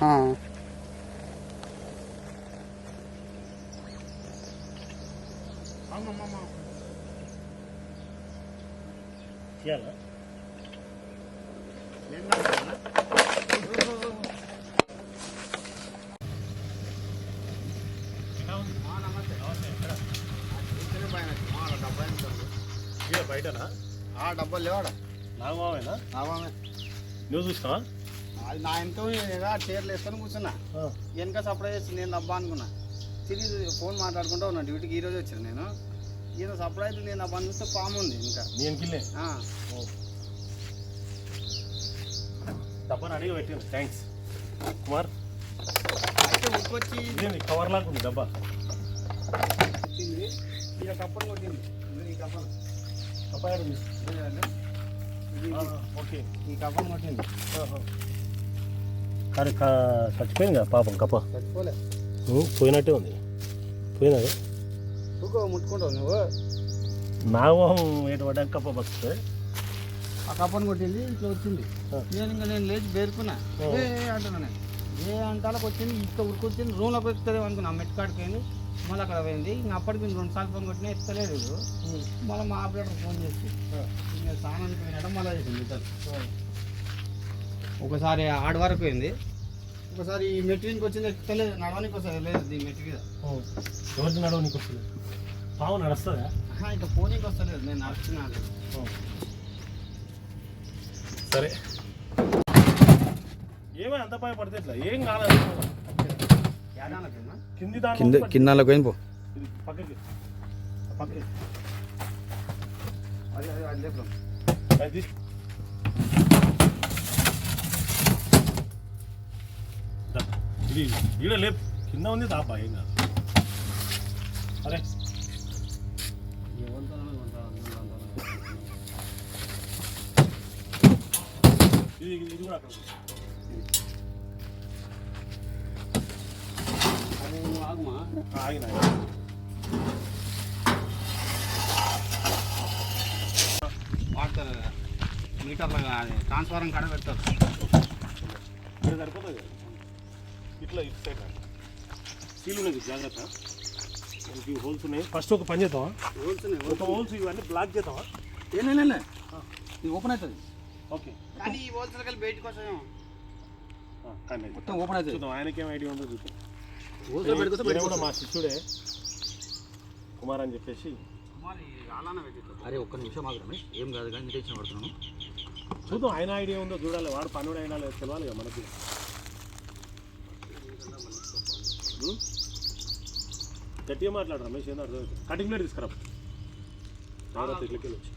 ఆ. తీయాలా ఇదే బయటనా ఆ డబ్బా లేవాడా నాగమావేనా నావామే నువ్వు చూసినావా? అది నా వెనక చీరలు వేసుకొని కూర్చున్నా. వెనక సప్లై చేసి నేను డబ్బా అనుకున్నా. తిరిగి ఫోన్ మాట్లాడుకుంటూ ఉన్నా డ్యూటీకి ఈ రోజు వచ్చాను నేను. ఈయన సప్లై అయితే నేను డబ్బా చూస్తే పాము ఉంది ఇంకా. నేను కిల్లే ఆ, డబ్బా అడిగి పెట్టాను థ్యాంక్స్ కుమార్. అయితే ఉరికొచ్చి ఇదేంది కవర్ లాగా ఉంది డబ్బా? వచ్చింది ఇక కప్పలు కొట్టింది. ఇది ఈ ఇదేనండి. ఇది ఓకే. ఈ కప్పలు కొట్టింది. కానీ చచ్చిపోయింది కదా పాపం కప్ప. చచ్చిపోలే. పోయినట్టే ఉంది. పోయినా తూకో ముట్టుకుంటావు నువ్వు. నాగమోహం ఏటు పడ్డాక కప్ప బస్తుంది ఆ కప్పను కొట్టింది ఇట్లా వచ్చింది. నేను ఇంకా నేను లేచి బేరుకున్నా. ఏ అంటున్నా నేను. ఏ అంటాలకు వచ్చింది ఇక్కడ ఉరికొచ్చింది రూమ్లోకి వస్తుంది అనుకున్నా. మెట్ కాడికి పోయింది మళ్ళీ అక్కడ పోయింది. ఇంకా అప్పటికి రెండు సార్లు ఫోన్ కొట్టినా ఎత్తలేదు. మళ్ళీ మా ఆపరేటర్ ఫోన్ చేసి ఇంకా స్నానానికి పోయినట్టు మళ్ళీ చేసింది ఒకసారి ఆడి వరకు పోయింది. ఒకసారి ఈ మెట్రీకి వచ్చింది ఎక్కలేదు నడవనికి వస్తుంది లేదు ఈ మెట్రి మీద. ఎవరికి నడవ నీకు వస్తుంది పావు నడుస్తుందా? ఇంకా ఫోన్కి వస్తలేదు నేను నడుచున్నాను సరే. ఏమో అంత పై పడితే ఇట్లా ఏం కాలేదు. కింది కింద కిందలోకి పోయింది పో. పక్కకి. పక్కకి. అది అది అది లేపు అది తీసి దా. ఇది ఈడ లేపు. కింద ఉంది దాపా ఏం కాదు. అరే. ఇది ఇది కూడా అక్కడ ఉంది. ఆగుమా ఆ, ఆగిన. వాడతారు. మీటర్లు ట్రాన్స్ఫారం కాడ పెడతారు. సరిపోతుంది. ఇట్లా ఇటు సైడ్. సీల్ ఉన్నది జాగ్రత్త. మనకి హోల్స్ ఉన్నాయి. ఫస్ట్ ఒక పని చేద్దామా? ఒక హోల్స్ ఇవన్నీ బ్లాక్ చేద్దామా? ఏనే ఇది ఓపెన్ అవుతుంది. ఓకే. కానీ ఈ బయటకు కానీ అయితే. మొత్తం ఓపెన్ అవుతుంది. చూద్దాం ఆయనకి ఏం ఐడియా ఉందో చూద్దాం. ఈయన బయటకు కూడా మా శిష్యుడే కుమార్ అని చెప్పేసి అరే ఒక్క నిమిషం ఆగు రమేష్. ఏం కాదు కానీ టెన్షన్ పడుతున్నాను చూద్దాం ఆయన ఐడియా ఉందో చూడాలి. వాడు పనుడు అయినా లేదు తెలియాలి కదా మనకి. గట్టిగా మాట్లాడు రమేష్ ఏందో అర్థం కటింగ్ ప్లేట్ తీసుకురా. తర్వాత ఇట్లకి వెళ్ళొచ్చు.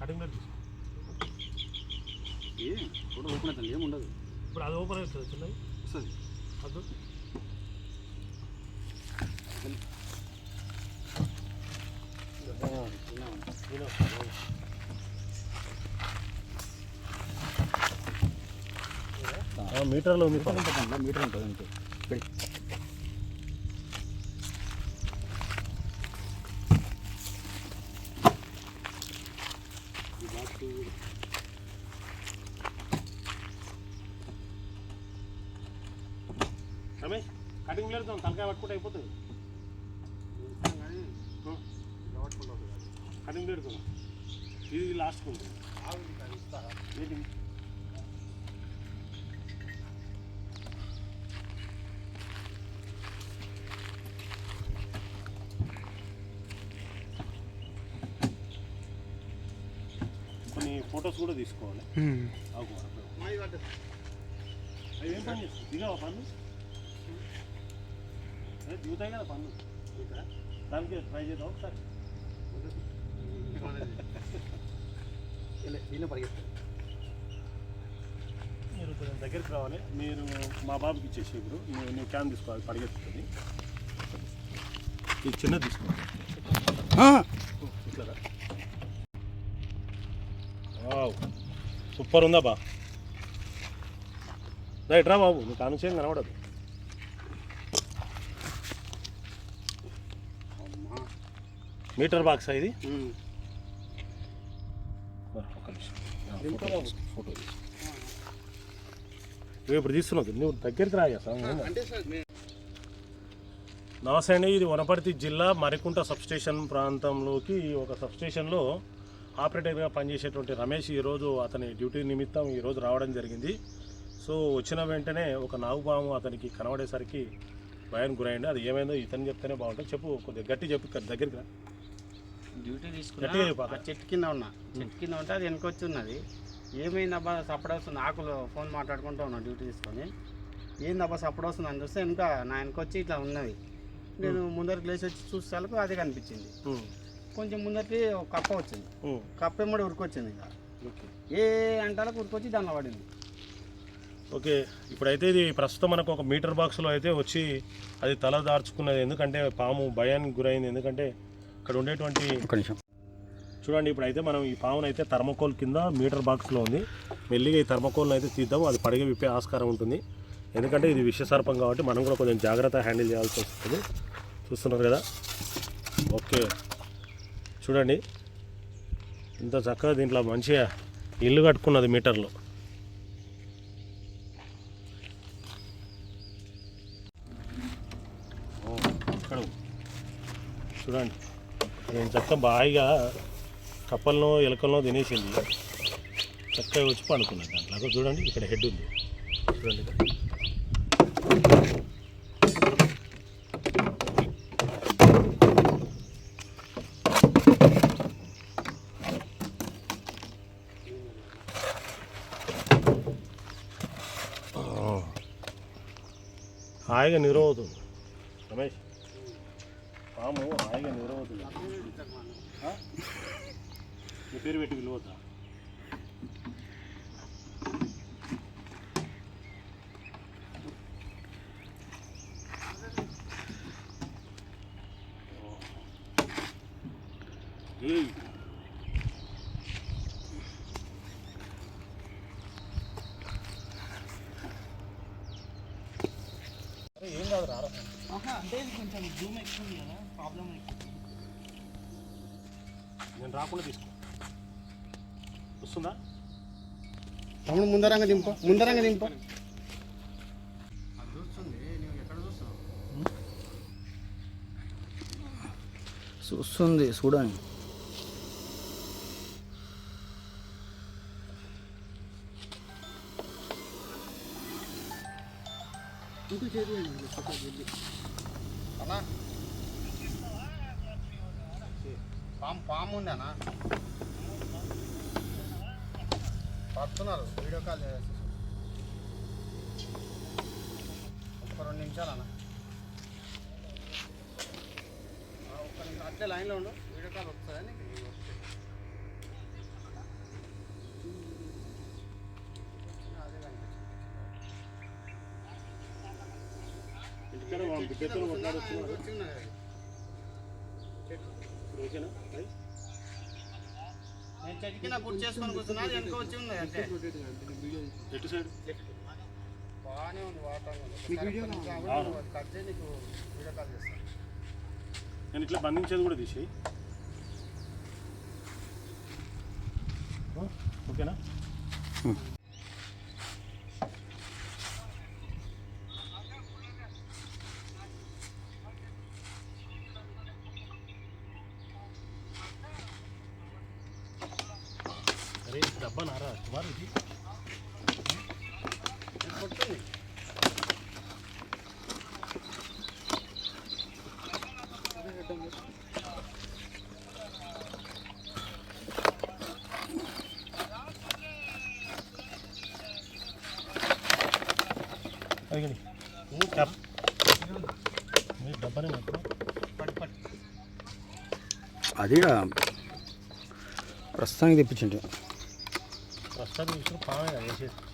కటింగ్ ప్లేట్ తీసుకో. ఏం కూడా ఓపెన్ అవుతుంది ఏం ఉండదు ఇప్పుడు అది ఓపెన్ అవుతుంది చిన్నది. వస్తుంది. అద్దు. మీటర్లో ఉంది మీటర్ ఉంటుంది అంతే. రమేష్ కటింగ్ ప్లేట్ తలకాయ పట్టుకుంటే అయిపోతుంది. కటింగ్ ప్లేట్ ఇది లాస్ట్ ఉంటుంది ఏంటి? కొన్ని ఫొటోస్ కూడా తీసుకోవాలి. అవి ఏం పని చేస్తుంది దిగావా పన్ను? దిగుతాయి కదా పన్ను. దానికి ట్రై చేద్దాం ఒకసారి. దీనిలో పరిగెత్తారు మీరు కొంచెం దగ్గరికి రావాలి. మీరు మా బాబుకి ఇచ్చేసి ఇప్పుడు నువ్వు నువ్వు క్యాన్ తీసుకోవాలి పరిగెత్తుతుంది ఇది చిన్నది తీసుకోవాలి ఇట్లా వావ్! సూపర్ ఉందా బా? రైట్ రా బాబు నీకు అనుచయం కనబడదు. మీటర్ బాక్స్ ఇది ఉమ్. ఒక్క నిమిషం దింపు ఫోటో నువ్వు ఇప్పుడు తీస్తున్నావు నువ్వు దగ్గరికి రాయా నమస్తే అండి ఇది వనపర్తి జిల్లా మరికుంట సబ్స్టేషన్ ప్రాంతంలోకి ఒక సబ్స్టేషన్లో ఆపరేటర్గా పనిచేసేటువంటి రమేష్ ఈరోజు అతని డ్యూటీ నిమిత్తం ఈరోజు రావడం జరిగింది. సో వచ్చిన వెంటనే ఒక నాగుపాము అతనికి కనబడేసరికి భయానికి గురైంది. అది ఏమైందో ఇతను చెప్తేనే బాగుంటుంది. చెప్పు కొద్దిగా గట్టి చెప్పు దగ్గరికి రా. డ్యూటీ తీసుకున్నా. ఆ చెట్టు కింద ఉన్నా. చెట్టు కింద ఉంటే అది వెనకొచ్చి ఉన్నది ఏమైందబ్బా సప్పుడు వస్తుంది. ఆకులు ఫోన్ మాట్లాడుకుంటూ ఉన్నా డ్యూటీ తీసుకొని. ఏందబ్బా సప్పుడు వస్తుంది అని చూస్తే ఇంకా నా వెనకొచ్చి ఇట్లా ఉన్నది. నేను ముందరికి లేచి వచ్చి చూసేసరికి అది కనిపించింది. కొంచెం ముందరికి ఒక కప్ప వచ్చింది. కప్ప ఎమ్మడి ఉరికొచ్చింది ఇంకా. ఏ అంటాలకు ఉరికొచ్చి దానిలో పడింది. ఓకే. ఇప్పుడైతే ఇది ప్రస్తుతం మనకు ఒక మీటర్ బాక్స్లో అయితే వచ్చి అది తల దార్చుకున్నది ఎందుకంటే పాము భయానికి గురైంది. ఎందుకంటే ఇక్కడ ఉండేటువంటి చూడండి ఇప్పుడైతే మనం ఈ పామును అయితే థర్మకోల్ కింద మీటర్ బాక్స్లో ఉంది. మెల్లిగా ఈ థర్మకోల్ని అయితే తీద్దాం. అది పడిగ విప్పే ఆస్కారం ఉంటుంది. ఎందుకంటే ఇది విషసర్పం కాబట్టి మనం కూడా కొంచెం జాగ్రత్త హ్యాండిల్ చేయాల్సి వస్తుంది. చూస్తున్నారు కదా? ఓకే. చూడండి. ఇంత చక్కగా దీంట్లో మంచిగా ఇల్లు కట్టుకున్నది మీటర్లో. చూడండి. నేను చక్క బాయిగా కప్పలను ఎలకలను తినేసింది. చక్కగా వచ్చి పండుకున్నది దాంట్లో. చూడండి ఇక్కడ హెడ్ ఉంది. చూడండి హాయిగా నిరవుతుంది రమేష్ పాము హాయిగా నిద్రపోతుంది ఆ? నీ పేరు పెట్టి పిలువద్దా? ఏయ్. అరే ఏం కాదు రారా. అంటే కొంచెం జూమ్ ఎక్కువ ఉంది కదా ప్రాబ్లం నేను రాకుండా తీసుకో. వస్తుందా? తమ్ముడు ముందరంగా దింప ముందరంగా దింప. చూస్తుంది నువ్వు ఎక్కడ చూస్తావు చూస్తుంది చూడండి అన్నా? పాము పాము ఉంది పడుతున్నారు వీడియో కాల్ చేసి ఒక రెండు నిమిషాలు అన్న. ఒక్క నిమిషం అట్లే లైన్లో ఉండు. వీడియో కాల్ వస్తుందని. ఇంటికాడ వాళ్ళ మాట్లాడుతున్నారు వచ్చింది. ఓకేనా? అయ్. నేను చెట్టు కింద కుర్చీ చేసుకొని కూర్చున్నా అది వెనక వచ్చి ఉంది అంటే ఎటు సైడ్ బాగానే ఉంది వాతావరణం. కట్ చేసి నీకు వీడియో కాల్ చేస్తాను నేను ఇట్లా బంధించేది కూడా తీసేయి. ఓకేనా? అరే డబ్బా నారా సుమారు ఇది. కొట్టుంది అదిగండి క్యాప్ అది ప్రస్తుతానికి తెప్పించండి. ప్రస్తుతానికి చూసిన పామే కదా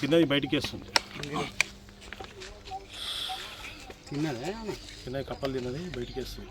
తిన్నది బయటికి వేస్తుంది. తిన్నదే తిన్నది కప్పలు తిన్నది బయటికి వేస్తుంది.